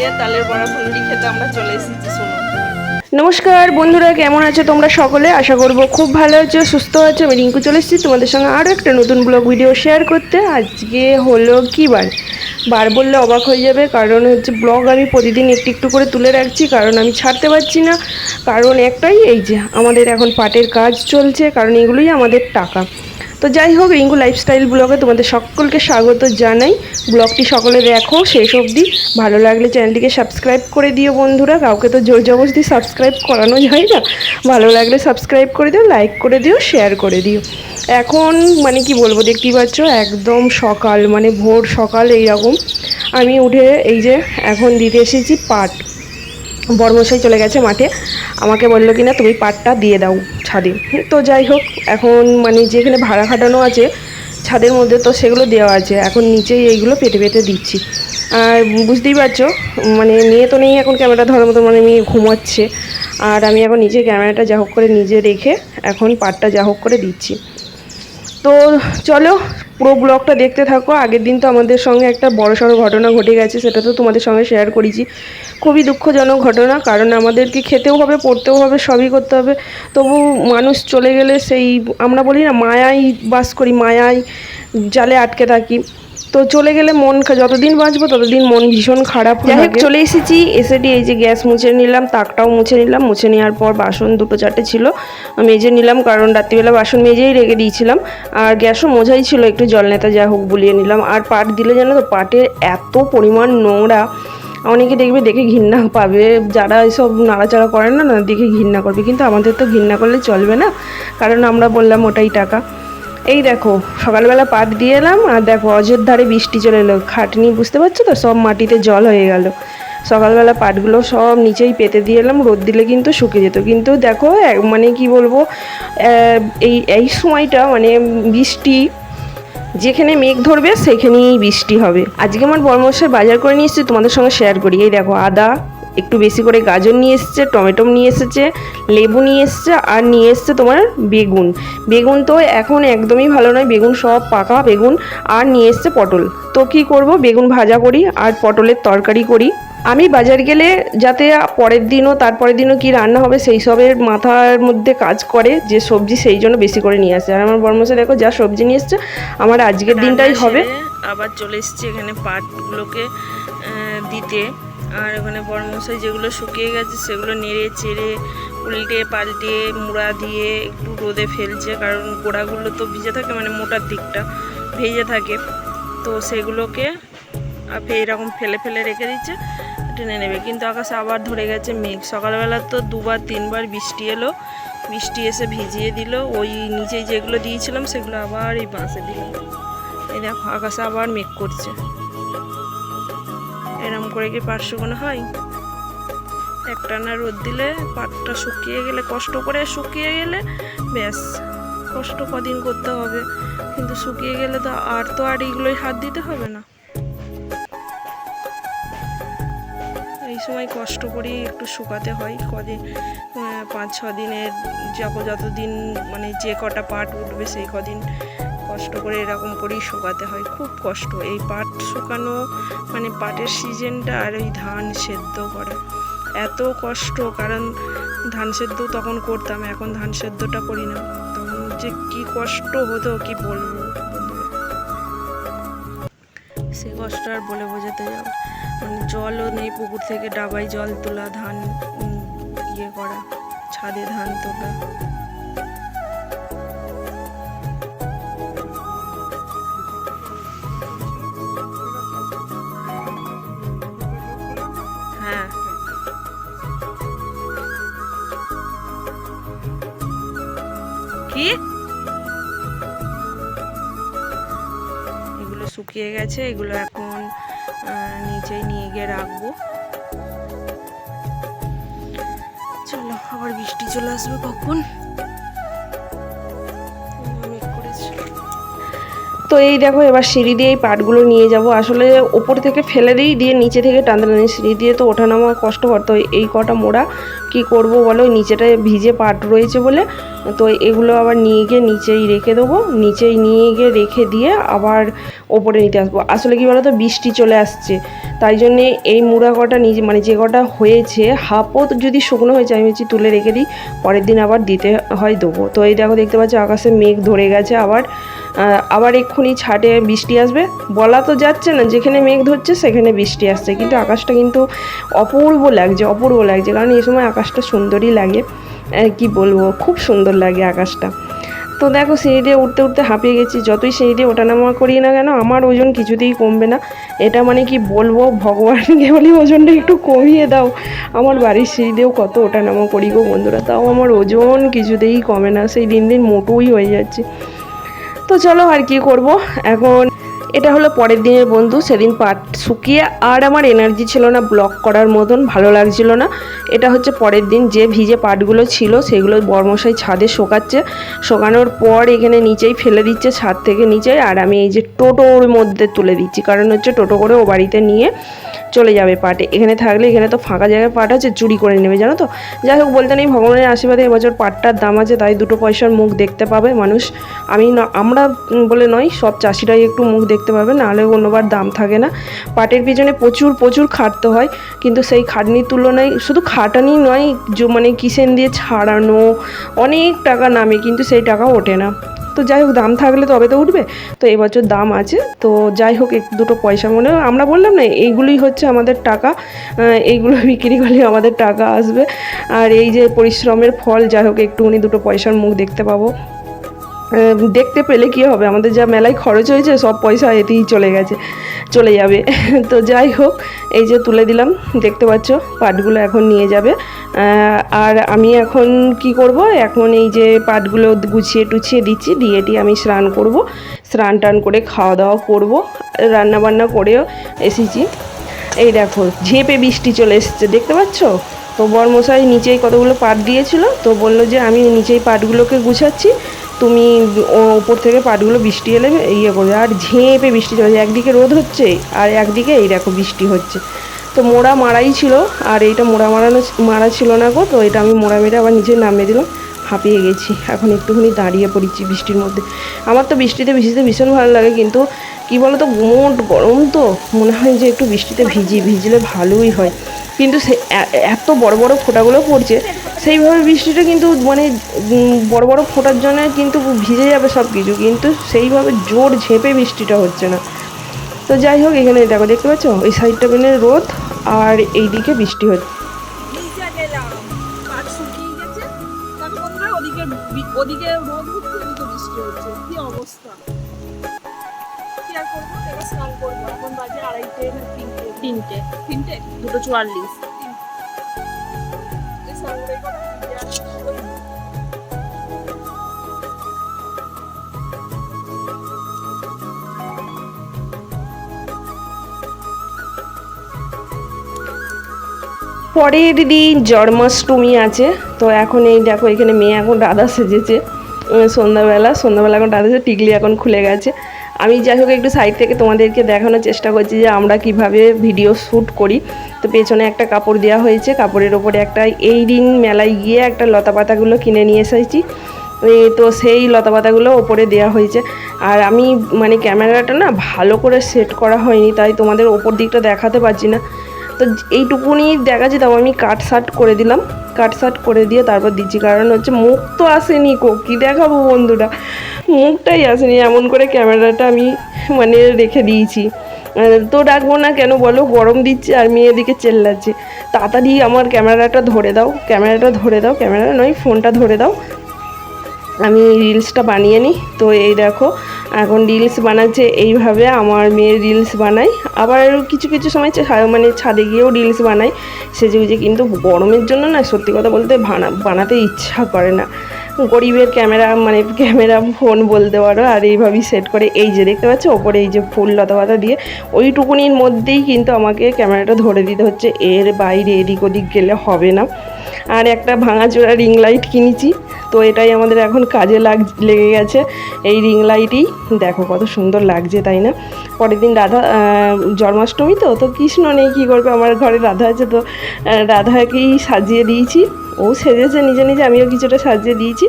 আজকে তালের বড়া ফুলুরি খেতে আমরা চলে এসেছি, শুনুন। নমস্কার, বন্ধুরা, কেমন আছো তোমরা সকলে? আশা করব খুব ভালো আছো, সুস্থ আছো। আমি রিঙ্কু চলে এসেছি তোমাদের সঙ্গে আরও একটা নতুন ব্লগ ভিডিও শেয়ার করতে। আজকে হলো কি বার? বার বললে অবাক হয়ে যাবে, কারণ হচ্ছে ব্লগ আমি প্রতিদিন একটু একটু করে তুলে রাখছি, কারণ আমি ছাড়তে পারছি না। কারণ একটাই এই যে, আমাদের এখন পাটের কাজ চলছে, কারণ এগুলোই আমাদের টাকা। তো যাই হোক রিঙ্গু লাইফস্টাইল ব্লগে তোমাদের সকলকে স্বাগত জানাই। ব্লগটি সকলে দেখো, শেষ অবধি। ভালো লাগলে চ্যানেলটিকে সাবস্ক্রাইব করে দিও বন্ধুরা। কাউকে তো জোর জবরদস্তি সাবস্ক্রাইব করানো যায় না। ভালো লাগলে সাবস্ক্রাইব করে দিও লাইক করে দিও শেয়ার করে দিও। এখন মানে কি বলব, দেখতেই পাচ্ছ, একদম সকাল মানে ভোর সকাল এইরকম। আমি উঠে এই যে এখন দিতে এসেছি পাট। বর্মশাই চলে গেছে মাঠে। আমাকে বলল কি না তুমি পাটটা দিয়ে দাও ছাদে। তো যাই হোক, এখন মানে যেখানে ভাড়া খাটানো আছে, ছাদের মধ্যে তো সেগুলো দেওয়া আছে। এখন নিচেই এইগুলো পেতে পেতে দিচ্ছি। আর বুঝতেই পারছ মানে মেয়ে তো নেই এখন ক্যামেরা ধরার মতো মানে মেয়ে ঘুমাচ্ছে। আর আমি এখন নিজে ক্যামেরাটা যা হোক করে নিজে রেখে এখন পাটটা যা হোক করে দিচ্ছি। তো চলো পুরো ব্লগটা দেখতে থাকো। আগের দিন তো আমাদের সঙ্গে একটা বড় সড়ো ঘটনা ঘটে গেছে, সেটা তো তোমাদের সঙ্গে শেয়ার করেছি। খুবই দুঃখজনক ঘটনা, কারণ আমাদেরকে খেতেও হবে, পড়তেও হবে, সবই করতে হবে। তবু মানুষ চলে গেলে সেই, আমরা বলি না, মায়াই বাস করি, মায়াই জালে আটকে থাকি। তো চলে গেলে মন যতদিন বাঁচবো ততদিন মন ভীষণ খারাপ যাই হোক চলে এসেছি এসেটি এই যে গ্যাস মুছে নিলাম তাকটাও মুছে নিলাম মুছে নেওয়ার পর বাসন দুটো চারটে ছিল মেজে নিলাম কারণ রাত্রিবেলা বাসন মেজেই রেখে দিয়েছিলাম আর গ্যাসও মোঝাই ছিল একটু জল নেতা যা হোক বুলিয়ে নিলাম আর পাট দিলে জানো তো পাটের এত পরিমাণ নোংরা অনেকে দেখবে দেখে ঘৃণা পাবে যারা এসব নাড়াচাড়া করে না না দেখে ঘৃণা করবে কিন্তু আমাদের তো ঘৃণা করলে চলবে না কারণ আমরা বললাম ওটাই টাকা। এই দেখো, সকালবেলা পাত দিয়ে এলাম, আর দেখো অযোধ্যারে ধারে বৃষ্টি চলে এলো। খাটনি, বুঝতে পারছ তো? সব মাটিতে জল হয়ে গেল। সকালবেলা পাটগুলো সব নিচেই পেতে দিয়ে এলাম, রোদ দিলে কিন্তু শুকে যেত। কিন্তু দেখো মানে কি বলব এই এই সময়টা মানে বৃষ্টি, যেখানে মেঘ ধরবে সেখানেই বৃষ্টি হবে। আজকে আমার বর্মশাই বাজার করে নিয়ে এসেছে, তোমাদের সঙ্গে শেয়ার করি। এই দেখো, আদা একটু বেশি করে গাজর নিয়ে এসেছে টমেটো নিয়ে এসেছে লেবু নিয়ে এসেছে আর নিয়ে এসেছে তোমার বেগুন। বেগুন তো এখন একদমই ভালো নয় বেগুন সব পাকা বেগুন আর নিয়ে এসেছে পটল। তো কি করব বেগুন ভাজা করি আর পটলের তরকারি করি। আমি বাজার গেলে যাতে পরের দিনও তারপরের দিনও কি রান্না হবে সেই সবের মাথার মধ্যে কাজ করে যে সবজি সেই জন্য বেশি করে নিয়ে আসে। আর আমার বর্মশাই দেখো যা সবজি নিয়ে এসছে আমার আজকের দিনটাই হবে। আবার চলে এসেছি এখানে পাটগুলোকে দিতে। আর ওখানে বড়মশাই যেগুলো শুকিয়ে গেছে সেগুলো নেড়ে চেড়ে উল্টে পাল্টে মুড়া দিয়ে একটু রোদে ফেলছে, কারণ গোড়াগুলো তো ভিজে থাকে মানে মোটার দিকটা ভেজে থাকে। তো সেগুলোকে এরকম ফেলে ফেলে রেখে দিচ্ছে, টেনে নেবে। কিন্তু আকাশে আবার ধরে গেছে মেঘ। সকালবেলা তো দুবার, তিনবার বৃষ্টি এলো। বৃষ্টি এসে ভিজিয়ে দিল। ওই নিচে যেগুলো দিয়েছিলাম সেগুলো আবার এই বাঁশে দিলাম এই দেখো, আকাশে আবার মেঘ করছে। এরম করে কি পাট শুকনো হয়? একটানা রোদ দিলে পাটটা শুকিয়ে গেলে, কষ্ট করে শুকিয়ে গেলে ব্যাস, কষ্ট কদিন করতে হবে। কিন্তু শুকিয়ে গেলে তো আর তো আর এগুলোই হাত দিতে হবে না। এই সময় কষ্ট করেই একটু শুকাতে হয়। কদিন পাঁচ ছ দিনের যখন যতদিন মানে যে কটা পাট উঠবে সেই কদিন কষ্ট করে এরকম করেই শুকাতে হয়, খুব কষ্ট। এই পাট শুকানো মানে পাটের সিজনটা আর ওই ধান সেদ্ধ করা। এত কষ্ট, কারণ ধান সেদ্ধ তখন করতাম, এখন ধান সেদ্ধটা করি না। তখন যে কি কষ্ট হতো, কি বলব? সে কষ্ট আর বলে বোঝাতে যাব মানে জলও নেই পুকুর থেকে, ডাবায় জল তোলা, ধান ইয়ে করা, ছাদে ধান তোলা। শুকিয়ে গেছে এগুলো এখন নিচেই নিয়ে গিয়ে রাখব। চলো আবার বৃষ্টি চলে আসবে কখন? তো এই দেখো, এবার সিঁড়ি দিয়ে এই পাটগুলো নিয়ে যাব। আসলে ওপর থেকে ফেলে দিই, দিয়ে নিচে থেকে টানতে টানতে সিঁড়ি দিয়ে তো ওঠানামা কষ্টকর তো এই কটা মোড়া কি করব বলো? নিচেটায় ভিজে পাট রয়েছে বলে। তো এগুলো আবার নিয়ে গিয়ে নিচেই রেখে দেবো। নিচেই নিয়ে গিয়ে রেখে দিয়ে আবার ওপরে নিতে আসব। আসলে কি বলো তো, বৃষ্টি চলে আসছে। তাই জন্যে এই মুড়া কটা নিজে মানে যে কটা হয়েছে, হাফও যদি শুকনো হয়েছে আমি হচ্ছে তুলে রেখে দিই। পরের দিন আবার দিতে হয় দেবো। তো এই দেখো, দেখতে পাচ্ছ, আকাশে মেঘ ধরে গেছে আবার। আবার এক্ষুনি ছাটে বৃষ্টি আসবে। বলা তো যাচ্ছে না, যেখানে মেঘ ধরছে সেখানে বৃষ্টি আসছে। কিন্তু আকাশটা কিন্তু অপূর্ব লাগছে অপূর্ব লাগছে। কারণ এই সময় আকাশটা সুন্দরই লাগে। কি বলব, খুব সুন্দর লাগে আকাশটা। তো দেখো, সিঁড়ি দিয়ে উঠতে উঠতে হাঁপিয়ে গেছি। যতই সিঁড়ি দিয়ে ওঠানামা করি না কেন, আমার ওজন কিছুতেই কমবে না। এটা মানে কি বলব, ভগবানকে বলি, ওজনটা একটু কমিয়ে দাও। আমার বাড়ির সিঁড়ি দিয়েও কত ওঠানামা করি গো বন্ধুরা, তাও আমার ওজন কিছুতেই কমে না। সেই দিন দিন মোটোই হয়ে যাচ্ছে। তো চলো আর কি করব। এখন এটা হলো পরের দিনের বন্ধু, সেদিন পাট শুকিয়ে আর আমার এনার্জি ছিল না ব্লক করার মতন ভালো লাগছিল না। এটা হচ্ছে পরের দিন, যে ভিজে পাটগুলো ছিল, সেগুলো বর্মশাই ছাদে শোকাচ্ছে। শোকানোর পর এখানে নিচেই ফেলে দিচ্ছে, ছাদ থেকে নিচেই। আর আমি এই যে টোটোর মধ্যে তুলে দিচ্ছি, কারণ হচ্ছে টোটো করে ও বাড়িতে নিয়ে চলে যাবে পাটে। এখানে থাকলে এখানে তো ফাঁকা জায়গায় পাট আছে, চুরি করে নেবে, জানো তো? যাই হোক, বলতে নেই, ভগবানের আশীর্বাদে এবছর পাটটার দাম আছে, তাই দুটো পয়সার মুখ দেখতে পাবে মানুষ। আমি আমরা বলে নয়, সব চাষিরাই একটু মুখ দেখতে পাবে, নাহলে অন্যবার দাম থাকে না। পাটের পিছনে প্রচুর প্রচুর খাটতে হয়, কিন্তু সেই খাটনির তুলনায় শুধু খাটানি নয় মানে কিসেন দিয়ে ছাড়ানো, অনেক টাকা নামে, কিন্তু সেই টাকা ওঠে না। তো যাই হোক, দাম থাকলে তবে তো উঠবে, তো এবছর দাম আছে। তো যাই হোক, এক দুটো পয়সা মনে আমরা বললাম না, এইগুলোই হচ্ছে আমাদের টাকা এইগুলো বিক্রি করলে আমাদের টাকা আসবে। আর এই যে পরিশ্রমের ফল, যাই হোক, একটুখানি দুটো পয়সার মুখ দেখতে পাবো। দেখতে পেলে কি হবে? আমাদের যা মেলায় খরচ হয়েছে, সব পয়সা এতেই চলে গেছে, চলে যাবে। তো যাই হোক, এই যে তুলে দিলাম, দেখতে পাচ্ছ, পাটগুলো এখন নিয়ে যাবে। আর আমি এখন কি করব? এখন এই যে পাটগুলো গুছিয়ে টুছিয়ে দিচ্ছি, দিয়ে টিয়ে আমি স্নান করব। স্নান টান করে খাওয়া দাওয়া করব, রান্না বান্না করেও এসেছি। এই দেখো, ঝেপে বৃষ্টি চলে এসেছে, দেখতে পাচ্ছ? তো বরমশাই নিচেই কতগুলো পাট দিয়েছিল, তো বলল যে আমি নিচেই পাটগুলোকে গুছাচ্ছি। তুমি ওপর থেকে পাটগুলো বৃষ্টি এলে ইয়ে করবে, আর ঝেঁপে বৃষ্টি চলেছে একদিকে রোদ হচ্ছে, আর একদিকে এই দেখো বৃষ্টি হচ্ছে। তো মোড়া মারাই ছিল, আর এইটা মোড়া মারানো মারা ছিল না গো, তো এটা আমি মোড়া মেরে আবার নিচে নামিয়ে দিলাম। হাঁপিয়ে গেছি। এখন একটুখানি দাঁড়িয়ে পড়েছি বৃষ্টির মধ্যে। আমার তো বৃষ্টিতে ভিজতে ভীষণ ভালো লাগে, কিন্তু কি বলো তো মোট গরম তো মনে হয় যে একটু বৃষ্টিতে ভিজি, ভিজলে ভালোই হয়। কিন্তু সে এত বড় বড় ফোঁটাগুলো পড়ছে, সেইভাবে বৃষ্টিটা কিন্তু মানে বড় বড় ফোঁটার জন্য কিন্তু ভিজে যাবে সব কিছু কিন্তু সেইভাবে জোর ঝেঁপে বৃষ্টিটা হচ্ছে না। তো যাই হোক, এখানে দেখো, দেখতে পাচ্ছ? ওই সাইডটা পেনে রোদ, আর এইদিকে বৃষ্টি হচ্ছে। ওদিকে রোদ হচ্ছে এদিকে বৃষ্টি হচ্ছে। কি অবস্থা? কি আর করব? এবার স্নান করব। এখন বাজে আড়াইটে তিনটে? তিনটে। তিনটে? দুটো চুয়াল্লিশ। পরের দিন জন্মাষ্টমী আছে, তো এখন এই দেখো এখানে মেয়ে এখন দাদা সেজেছে। সন্ধ্যাবেলা সন্ধ্যাবেলা এখন দাদা সেজে টিকলি এখন খুলে গেছে। আমি যাই হোক একটু সাইড থেকে তোমাদেরকে দেখানোর চেষ্টা করছি যে আমরা কীভাবে ভিডিও শ্যুট করি। তো পেছনে একটা কাপড় দেওয়া হয়েছে, কাপড়ের ওপরে একটা এই দিন মেলায় গিয়ে একটা লতা পাতাগুলো কিনে নিয়ে এসেছি। তো সেই লতা পাতাগুলো ওপরে দেওয়া হয়েছে। আর আমি মানে ক্যামেরাটা না ভালো করে সেট করা হয়নি, তাই তোমাদের ওপর দিকটা দেখাতে পারছি না। তো এইটুকুনি দেখা যেতাম। আমি কাট শার্ট করে দিলাম। কাট শার্ট করে দিয়ে তারপর দিচ্ছি। কারণ হচ্ছে মুখ তো আসেনি কো, কী দেখাবো বন্ধুটা মুখটাই আসেনি। এমন করে ক্যামেরাটা আমি মানে রেখে দিয়েছি। তো ডাকবো না কেন বলো? গরম দিচ্ছে আর মেয়ে এদিকে চেল্লাচ্ছে। তাড়াতাড়ি আমার ক্যামেরাটা ধরে দাও। ক্যামেরাটা ধরে দাও। ক্যামেরা নয়, ফোনটা ধরে দাও। আমি রিলসটা বানিয়ে নিই। তো এই দেখো এখন রিলস বানাচ্ছে, এইভাবে আমার মেয়ে রিলস বানায়। আবার কিছু কিছু সময় মানে ছাদে গিয়েও রিলস বানাই সেজে গুজে কিন্তু গরমের জন্য না, সত্যি কথা বলতে ভানা বানাতে ইচ্ছা করে না। গরিবের ক্যামেরা মানে ক্যামেরা ফোন বলতে পারো, আর এইভাবেই সেট করে। এই যে দেখতে পাচ্ছ, ওপরে এই যে ফুল লতা পাতা দিয়ে, ওইটুকুনির মধ্যেই কিন্তু আমাকে ক্যামেরাটা ধরে দিতে হচ্ছে। এর বাইরে এদিক ওদিক গেলে হবে না। আর একটা ভাঙাচোরা রিং লাইট কিনেছি। তো এটাই আমাদের এখন কাজে লাগ লেগে গেছে। এই রিং লাইটই দেখো কত সুন্দর লাগছে, তাই না? পরের দিন রাধা জন্মাষ্টমী তো তো কৃষ্ণ নেই, কী করবে? আমার ঘরে রাধা আছে তো রাধাকেই সাজিয়ে দিয়েছি। ও সেজেছে নিজে নিজে, আমিও কিছুটা সাজিয়ে দিয়েছি।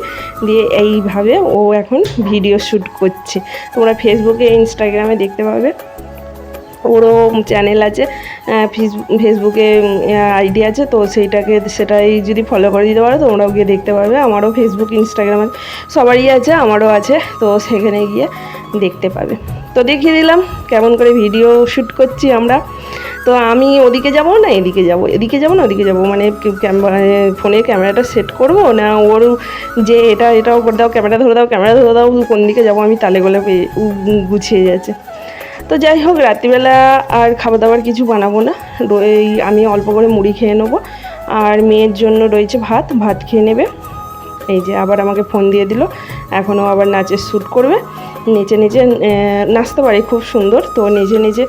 দিয়ে এইভাবে ও এখন ভিডিও শ্যুট করছে। তোমরা ফেসবুকে ইনস্টাগ্রামে দেখতে পাবে। ওরও চ্যানেল আছে ফেসবুকে আইডি আছে, তো সেইটাকে সেটাই যদি ফলো করে দিতে পারো, তোমরাও গিয়ে দেখতে পারবে। আমারও ফেসবুক ইনস্টাগ্রাম সবারই আছে, আমারও আছে, তো সেখানে গিয়ে দেখতে পাবে। তো দেখিয়ে দিলাম, কেমন করে ভিডিও শ্যুট করছি আমরা। তো আমি ওদিকে যাব না এদিকে যাব? এদিকে যাব না ওদিকে যাব? মানে ক্যামেরা ফোনের ক্যামেরাটা সেট করব না ওর যে এটা এটাও করে দাও ক্যামেরা ধরে দাও ক্যামেরা ধরে দাও, কোন দিকে যাব আমি তালে গলে গুছিয়ে যাচ্ছে। তো যাই হোক, রাত্রিবেলা আর খাবার দাবার কিছু বানাবো না। এই আমি অল্প করে মুড়ি খেয়ে নেব। আর মেয়ের জন্য রয়েছে ভাত ভাত খেয়ে নেবে। এই যে আবার আমাকে ফোন দিয়ে দিল। এখনও আবার নাচের শ্যুট করবে। নিচে নিচে নাচতে পারে, খুব সুন্দর। তো নিজে নিজে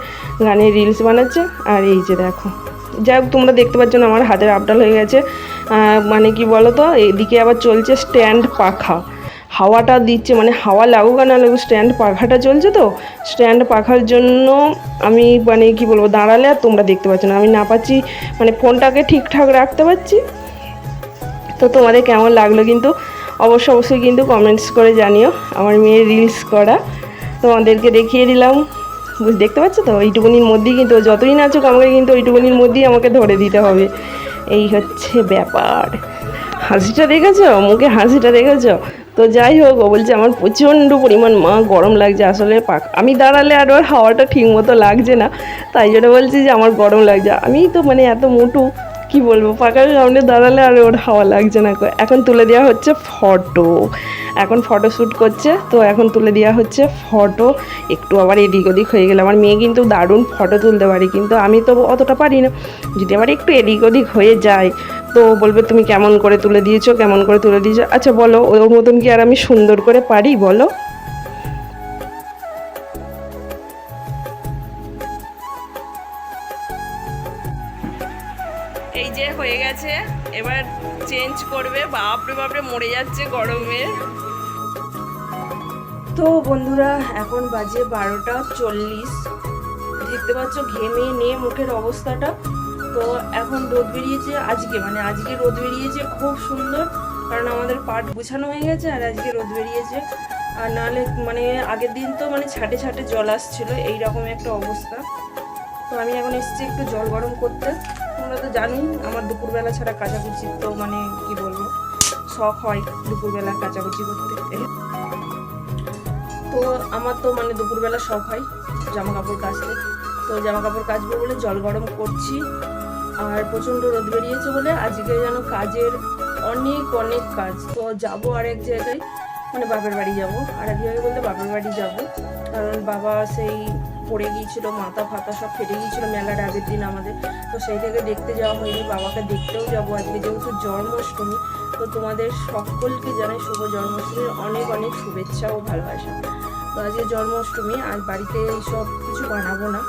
গানের রিলস বানাচ্ছে। আর এই যে দেখো। যাই হোক, তোমরা দেখতে পাচ্ছ না, আমার হাতের আপডাল হয়ে গেছে। মানে কি বলো তো এদিকে আবার চলছে স্ট্যান্ড পাখা। হাওয়াটা দিচ্ছে মানে হাওয়া লাগুক না লাগুক, স্ট্যান্ড পাখাটা চলছে তো, স্ট্যান্ড পাখার জন্য আমি মানে কি বলব, দাঁড়ালে আর তোমরা দেখতে পাচ্ছ না। আমি না পাচ্ছি মানে ফোনটাকে ঠিকঠাক রাখতে পারছি। তো তোমাদের কেমন লাগল কিন্তু, অবশ্য অবশ্যই কিন্তু কমেন্টস করে জানিও, আমার মেয়ের রিলস করা। তোমাদেরকে দেখিয়ে দিলাম। বুঝ, দেখতে পাচ্ছ তো? এইটুকুনির মধ্যেই কিন্তু, যতই নাচুক আমাকে কিন্তু ওইটুকুনির মধ্যেই আমাকে ধরে দিতে হবে। এই হচ্ছে ব্যাপার। হাসিটা দেখেছ? মুখে হাসিটা দেখেছ? তো যাই হোক, ও বলছে আমার প্রচণ্ড পরিমাণ মা গরম লাগছে। আসলে পাক আমি দাঁড়ালে আর ওর হাওয়াটা ঠিক মতো লাগছে না। তাই জন্য বলছি যে আমার গরম লাগছে। আমি তো মানে এত মোটু, কি বলব? পাকার সামনে দাঁড়ালে আর ওর হাওয়া লাগছে না। এখন তুলে দেওয়া হচ্ছে ফটো এখন ফটো শ্যুট করছে, তো এখন তুলে দেওয়া হচ্ছে ফটো একটু আবার এদিক ওদিক হয়ে গেলে। আমার মেয়ে কিন্তু দারুণ ফটো তুলতে পারি, কিন্তু আমি তো অতটা পারি না। যদি আবার একটু এদিক ওদিক হয়ে যায় তো বলবে, তুমি কেমন করে তুলে দিয়েছ, কেমন করে তুলে দিয়েছ? আচ্ছা বলো, ওর মতন কি আর আমি সুন্দর করে পারি, বলো? এই যে হয়ে গেছে, এবার চেঞ্জ করবে, বাপরে বাপরে মরে যাচ্ছে গরমে। তো বন্ধুরা, এখন বাজে বারোটা চল্লিশ। দেখতে পাচ্ছ, ঘেমে নিয়ে মুখের অবস্থাটা তো এখন রোদ বেরিয়েছে, আজকে মানে আজকে রোদ বেরিয়েছে খুব সুন্দর, কারণ আমাদের পাট গুছানো হয়ে গেছে আর আজকে রোদ বেরিয়েছে। আর নাহলে মানে আগের দিন তো মানে ছাটে ছাটে জল আসছিল এই রকম একটা অবস্থা। তো আমি এখন এসেছি একটু জল গরম করতে। তোমরা তো জানোই, আমার দুপুরবেলা ছাড়া কাচাকুচি তো মানে কি বলব, শখ হয় দুপুরবেলা কাচাকুচি করতে। তো আমার তো মানে দুপুরবেলা শখ হয় জামা কাপড় কাচতে। তো জামা কাপড় কাচবো বলে জল গরম করছি। আর প্রচণ্ড রোদ বেরিয়েছে বলে আজকে যেন কাজের অনেক অনেক কাজ। তো যাব আর এক জায়গায় মানে বাপের বাড়ি যাব। আর এক জায়গায় বলতে বাপের বাড়ি যাব। কারণ বাবা সেই পড়ে গিয়েছিল, মাথা ফাতা সব ফেটে গিয়েছিল মেলার আগের দিন আমাদের। তো সেই থেকে দেখতে যাওয়া হয়নি, বাবাকে দেখতেও যাব আজকে। যেহেতু জন্মাষ্টমী, তো তোমাদের সকলকে জানাই শুভ জন্মাষ্টমীর অনেক অনেক শুভেচ্ছা ও ভালোবাসা। তো আজকে জন্মাষ্টমী আর বাড়িতে এইসব কিছু বানাবো না।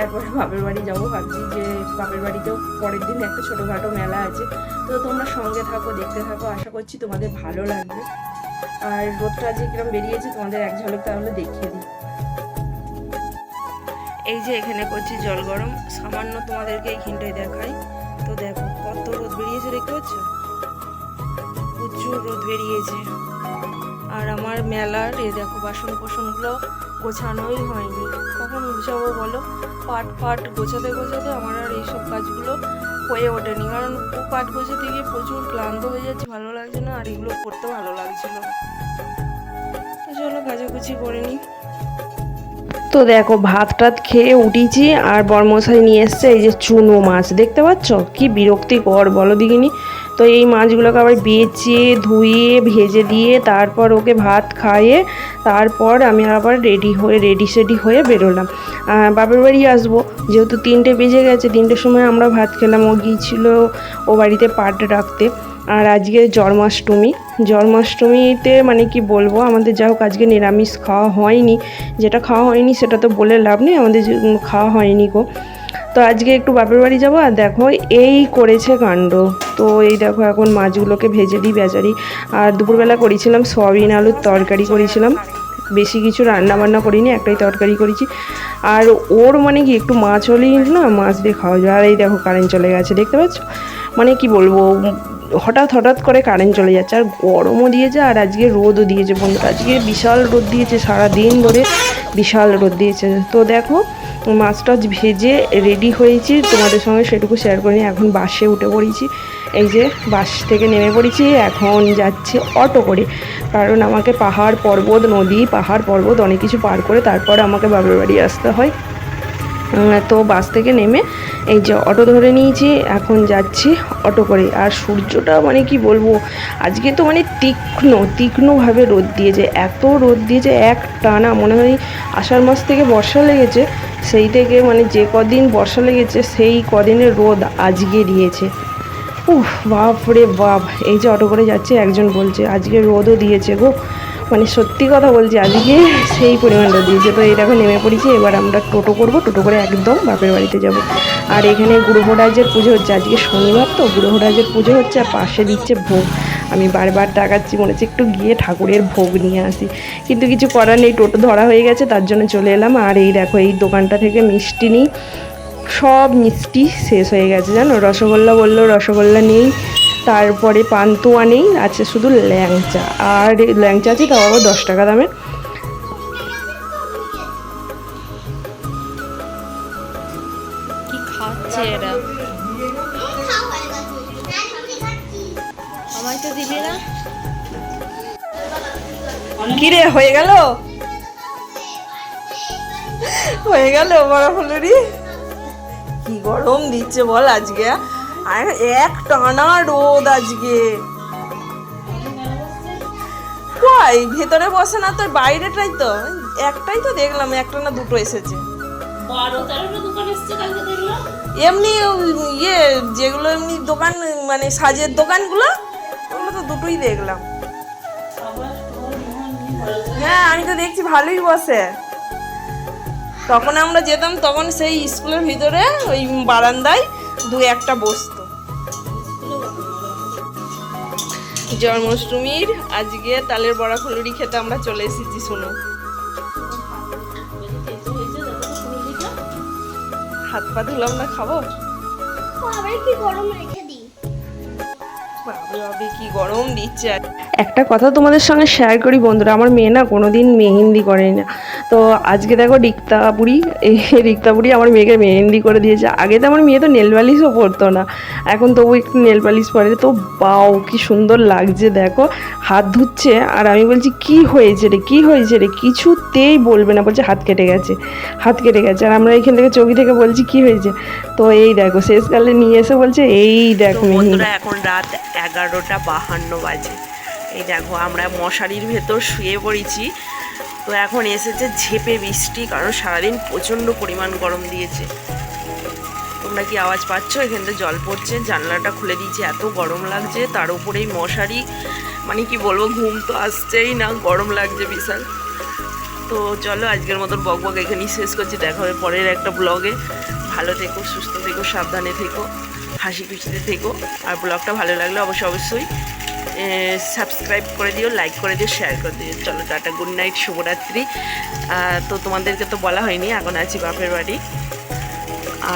এরপরে বাপের বাড়ি যাব, ভাবছি যে বাপের বাড়িতেও পরের দিন একটা ছোটোখাটো মেলা আছে। তো তোমরা সঙ্গে থাকো, দেখতে থাকো, আশা করছি তোমাদের ভালো লাগবে। আর রোদটা আজকে কিরম বেরিয়েছে, তোমাদের এক ঝলক তাহলে দেখিয়ে দিই। এই যে এখানে করছি জল গরম, সামান্য তোমাদেরকে এইখানটায় দেখাই। তো দেখো, কত রোদ বেরিয়েছে, দেখতে পাচ্ছ? প্রচুর রোদ বেরিয়েছে। আর আমার মেলার এ দেখো বাসন কোসনগুলো গোছানোই হয়নি। কখন গুছাবো বলো? পাট পাট গোছাতে গোছাতে আমার আর এইসব কাজগুলো হয়ে ওঠেনি। কারণ পাট গোছাতে গিয়ে প্রচুর ক্লান্ত হয়ে যাচ্ছে, ভালো লাগছে না, আর এগুলো করতে ভালো লাগছিল তো চলো কাচাকুচি করে নিই। তো দেখো ভাত টাত খেয়ে উঠেছি, আর বরমশাই নিয়ে এসছে, এই যে চুনো মাছ। দেখতে পাচ্ছ? কি বিরক্তিকর, বলো দিকিনি তো এই মাছগুলোকে আবার বেচে, ধুয়ে, ভেজে দিয়ে তারপর ওকে ভাত খাইয়ে তারপর আমি আবার রেডি হয়ে, রেডি সেডি হয়ে বেরোলাম। বাপের বাড়ি আসব। যেহেতু তিনটে বেজে গেছে, তিনটের সময় আমরা ভাত খেলাম। ও গিয়েছিল ও বাড়িতে পাট রাখতে। আর আজকে জন্মাষ্টমী। জন্মাষ্টমীতে মানে কি বলব, আমাদের যা হোক আজকে নিরামিষ খাওয়া হয়নি। যেটা খাওয়া হয়নি সেটা তো বলে লাভ নেই, আমাদের খাওয়া হয়নি গো। তো আজকে একটু বাপের বাড়ি যাব আর দেখো এই করেছে কাণ্ড। তো এই দেখো এখন মাছগুলোকে ভেজে দিই বেচারি। আর দুপুরবেলা করেছিলাম সয়াবিন আলুর তরকারি করেছিলাম। বেশি কিছু রান্না বান্না করিনি, একটাই তরকারি করেছি। আর ওর মানে কি, একটু মাছ হলেই না মাছ দিয়ে খাওয়া যায়। আর এই দেখো কারেন্ট চলে গেছে, দেখতে পাচ্ছ? মানে কি বলব, হঠাৎ হঠাৎ করে কারেন্ট চলে যাচ্ছে। আর গরমও দিয়েছে আর আজকে রোদও দিয়েছে বন্ধুরা। আজকে বিশাল রোদ দিয়েছে সারা দিন ধরে। বিশাল রোদ দিয়েছে। তো দেখো মাছ টাছ ভেজে রেডি হয়েছি। তোমাদের সঙ্গে সেটুকু শেয়ার করিনি এখন বাসে উঠে পড়েছি। এই যে বাস থেকে নেমে পড়েছি। এখন যাচ্ছি অটো করে। কারণ আমাকে পাহাড়, পর্বত, নদী, পাহাড়, পর্বত অনেক কিছু পার করে তারপর আমাকে বাবার বাড়ি আসতে হয়। তো বাস থেকে নেমে এই যে অটো ধরে নিয়েছি, এখন যাচ্ছি অটো করে। আর সূর্যটা মানে কি বলব, আজকে তো মানে তীক্ষ্ণ, তীক্ষ্ণভাবে রোদ দিয়েছে। এত রোদ দিয়েছে এক টানা, মনে হয় আষাঢ় মাস থেকে বর্ষা লেগেছে। সেই থেকে মানে যে কদিন বর্ষা লেগেছে, সেই কদিনের রোদ আজকে দিয়েছে। উফ বাপ রে বাপ। এই যে অটো করে যাচ্ছে, একজন বলছে, আজকে রোদও দিয়েছে গো। মানে সত্যি কথা বলছি, আজকে সেই পরিমাণটা দিয়েছে। তো দেখো নেমে পড়েছি, এবার আমরা টোটো করব, টোটো করে একদম বাপের বাড়িতে যাব। আর এখানে গ্রহরাজের পুজো হচ্ছে, আজকে শনিবার তো গ্রহরাজের পুজো হচ্ছে আর পাশে দিচ্ছে ভোগ। আমি বারবার টাকাচ্ছি মনে হচ্ছে একটু গিয়ে ঠাকুরের ভোগ নিয়ে আসি। কিন্তু কিছু করার নেই, টোটো ধরা হয়ে গেছে, তার জন্য চলে এলাম। আর এই দেখো, এই দোকানটা থেকে মিষ্টি নিই, সব মিষ্টি শেষ হয়ে গেছে, জানো? রসগোল্লা বলল, রসগোল্লা নেই তারপরে পান্তুয়া নেই আছে শুধু ল্যাংচা। আর ল্যাংচা আছে তাও আবার দশ টাকা দামের কিরে হয়ে গেল? হয়ে গেল বড় ফুলুরি? কি গরম দিচ্ছে বল আজকে আর এক টানা রোদ আজকে। কই? ভেতরে বসে না তো বাইরেটাই তো। একটাই তো দেখলাম একটা না দুটো এসেছে। এমনি ইয়ে যেগুলো এমনি দোকান মানে সাজের দোকানগুলো ওগুলো তো দুটোই দেখলাম। হ্যাঁ আমি তো দেখছি ভালোই বসে। তখন আমরা যেতাম তখন সেই স্কুলের ভিতরে ওই বারান্দায় দু একটা বসতো। জন্মাষ্টমীর আজকে তালের বড়া ফুলুরি খেতে আমরা চলে এসেছি শুনো। হাত পা ধুলাম না খাব? কি গরম রেখে দিই। কি গরম দিচ্ছে। আর একটা কথা তোমাদের সঙ্গে শেয়ার করি বন্ধুরা আমার মেয়ে না কোনোদিন মেহেন্দি করে না তো আজকে দেখো রিক্তাপুরি এই রিক্তাপুরি আমার মেয়েকে মেহেন্দি করে দিয়েছে। আগে তো আমার মেয়ে তো নেল পালিশও পরতো না এখন তবু একটু নেল পালিশ পরে। তো বাও কি সুন্দর লাগছে দেখো হাত ধুচ্ছে আর আমি বলছি কি হয়েছে রে কি হয়েছে রে? কিছুতেই বলবে না। বলছে হাত কেটে গেছে হাত কেটে গেছে। আর আমরা এখান থেকে চৌকি থেকে বলছি কি হয়েছে? তো এই দেখো শেষকালে নিয়ে এসে বলছে এই দেখো বন্ধুরা এখন রাত এগারোটা বাহান্ন বাজে। এই দেখো আমরা মশারির ভেতর শুয়ে পড়েছি। তো এখন এসেছে ঝেপে বৃষ্টি, কারণ সারাদিন প্রচণ্ড পরিমাণ গরম দিয়েছে। তোমরা কি আওয়াজ পাচ্ছ? এখান থেকে জল পড়ছে, জানলাটা খুলে দিয়েছে, এত গরম লাগছে, তার উপরেই মশারি মানে কি বলব, ঘুম তো আসছেই না, গরম লাগছে বিশাল। তো চলো, আজকের মতন বক বক এখানেই শেষ করছি, দেখা হবে পরের একটা ব্লগে। ভালো থেকো, সুস্থ থেকো, সাবধানে থেকো, হাসি খুশিতে থেকো, আর ব্লগটা ভালো লাগলে অবশ্যই অবশ্যই সাবস্ক্রাইব করে দিও লাইক করে দিও শেয়ার করে দিও। চলো টাটা গুড নাইট শুভরাত্রি। তো তোমাদেরকে তো বলা হয়নি, এখন আছি বাপের বাড়ি।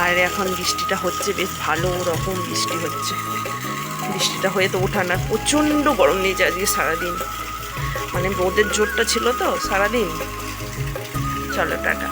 আর এখন বৃষ্টিটা হচ্ছে, বেশ ভালো রকম বৃষ্টি হচ্ছে। বৃষ্টিটা হয়ে তো ওঠা না, প্রচণ্ড গরম নিয়েছে আজকে সারাদিন। মানে রোদের জোরটা ছিল তো সারাদিন। চলো টাটা।